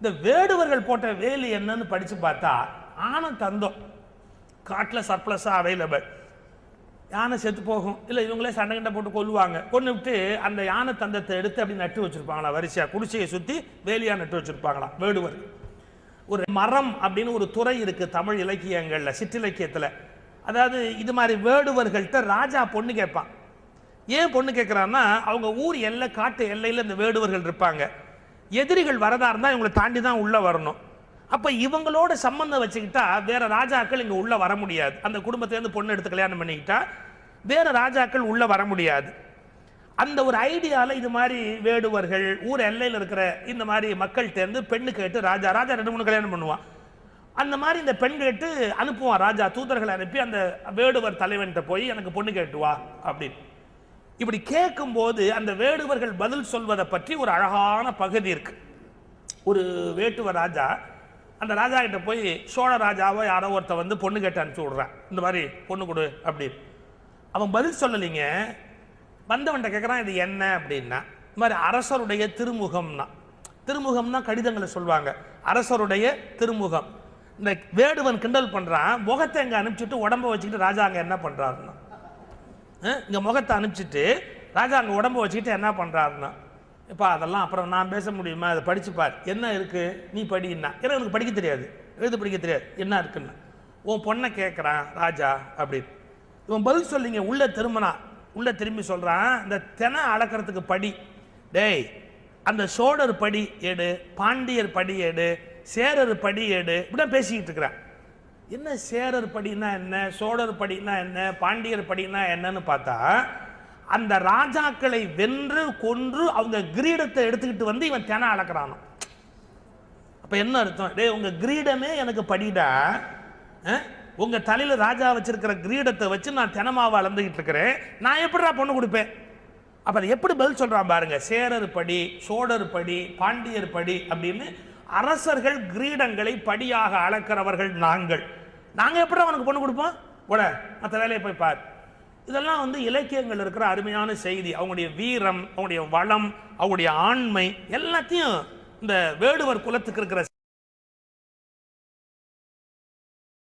இந்த வேடுவர்கள் போட்ட வேலி என்னன்னு படித்து பார்த்தா ஆனம் தந்தம். காட்டில் சர்ப்ளஸாக அவைலபிள் யானை செத்து போகும். இல்லை இவங்களே சண்டை கண்டை போட்டு கொல்லுவாங்க. கொண்டு விட்டு அந்த யானை தந்தத்தை எடுத்து அப்படி நட்டு வச்சுருப்பாங்களா வரிசையாக குடிசையை சுற்றி வேலியாக நட்டு வச்சுருப்பாங்களாம் வேடுவர். ஒரு மரம் அப்படின்னு ஒரு துறை இருக்குது தமிழ் இலக்கியங்களில் சிற்றிலக்கியத்தில். அதாவது இது மாதிரி வேடுவர்கள்ட்ட ராஜா பொண்ணு கேட்பான். ஏன் பொண்ணு கேட்குறான்னா அவங்க ஊர் எல்லை காட்டு எல்லையில் இந்த வேடுவர்கள் இருப்பாங்க. எதிரிகள் வரதா இருந்தால் இவங்களை தாண்டி தான் உள்ளே வரணும். அப்போ இவங்களோட சம்மந்தம் வச்சுக்கிட்டா வேற ராஜாக்கள் இங்கே உள்ளே வர முடியாது. அந்த குடும்பத்திலேருந்து பொண்ணு எடுத்து கல்யாணம் பண்ணிக்கிட்டா வேற ராஜாக்கள் உள்ளே வர முடியாது. அந்த ஒரு ஐடியாவில் இது மாதிரி வேடுவர்கள் ஊர் எல்லையில் இருக்கிற இந்த மாதிரி மக்கள் தேர்ந்து பெண்ணு கேட்டு ராஜா ராஜா ரெண்டு மூணு கல்யாணம் பண்ணுவான். அந்த மாதிரி இந்த பெண் கேட்டு அனுப்புவான் ராஜா தூதர்களை அனுப்பி அந்த வேடுவர் தலைவன்கிட்ட போய் எனக்கு பொண்ணு கேட்டு வா அப்படின்னு. இப்படி கேட்கும்போது அந்த வேடுவர்கள் பதில் சொல்வதை பற்றி ஒரு அழகான பகுதி இருக்கு. ஒரு வேட்டுவ ராஜா அந்த ராஜா கிட்ட போய் சோழ ராஜாவோ யாரோ ஒருத்த வந்து பொண்ணு கேட்டு அனுப்பிச்சு விடுறான். இந்த மாதிரி பொண்ணு கொடு அப்படின்னு. அவன் பதில் சொல்லலைங்க. வந்தவன்கிட்ட கேட்குறான் இது என்ன அப்படின்னா இந்த மாதிரி அரசருடைய திருமுகம்னா. திருமுகம்னா கடிதங்களை சொல்லுவாங்க. அரசருடைய திருமுகம். இந்த வேடுவன் கிண்டல் பண்ணுறான் முகத்தை அங்கே அனுப்பிச்சிட்டு உடம்ப வச்சுக்கிட்டு ராஜா அங்கே என்ன பண்ணுறாருன்னா இங்க முகத்தை அனுப்பிச்சிட்டு ராஜா அங்க உடம்ப வச்சுக்கிட்டு என்ன பண்றாருன்னா இப்போ அதெல்லாம் அப்புறம் நான் பேச முடியுமா? அதை படிச்சுப்பார் என்ன இருக்கு? நீ படின்னா. ஏன்னா எனக்கு படிக்க தெரியாது. எழுத படிக்க தெரியாது. என்ன இருக்குன்னு. உன் பொண்ணை கேட்குறான் ராஜா அப்படின்னு. இவன் பதில் சொல்லிங்க உள்ள திரும்பினா. உள்ள திரும்பி சொல்றான் இந்த தெனை அளக்கிறதுக்கு படி. டேய் அந்த சோழர் படி எடு பாண்டியர் படி எடு சேரர் படி எடு. இப்படிதான் பேசிக்கிட்டு இருக்கிறான். என்ன சேரர் படினா என்ன சோழர் படினா என்ன பாண்டியர் படினா என்னன்னு பார்த்தா அந்த ராஜாக்களை வென்று கொன்று அவங்க கிரீடத்தை எடுத்துக்கிட்டு வந்து இவன் தென அளக்கிறானோ அப்ப என்ன அர்த்தம்? டேய் உங்க கிரீடமே எனக்கு படிடா. அஹ்? உங்க தலையில ராஜா வச்சிருக்கிற கிரீடத்தை வச்சு நான் தினமாவை அளந்துகிட்டு இருக்கிறேன். நான் எப்படிடா பொண்ணு கொடுப்பேன்? அப்ப அதை எப்படி பதில் சொல்றான் பாருங்க. சேரர் படி சோழர் படி பாண்டியர் படி அப்படின்னு அரசர்கள் கிரீடங்களை படியாக அளக்கிறவர்கள் நாங்கள். நாங்க எப்படி அவனுக்கு பொண்ணு கொடுப்போம்? போட மற்ற வேலையை போய் பார். இதெல்லாம் வந்து இலக்கியங்கள் இருக்கிற அருமையான செய்தி. அவங்களுடைய வீரம் அவங்களுடைய வளம் அவங்களுடைய ஆண்மை எல்லாத்தையும் இந்த வேடுவர் குலத்துக்கு இருக்கிற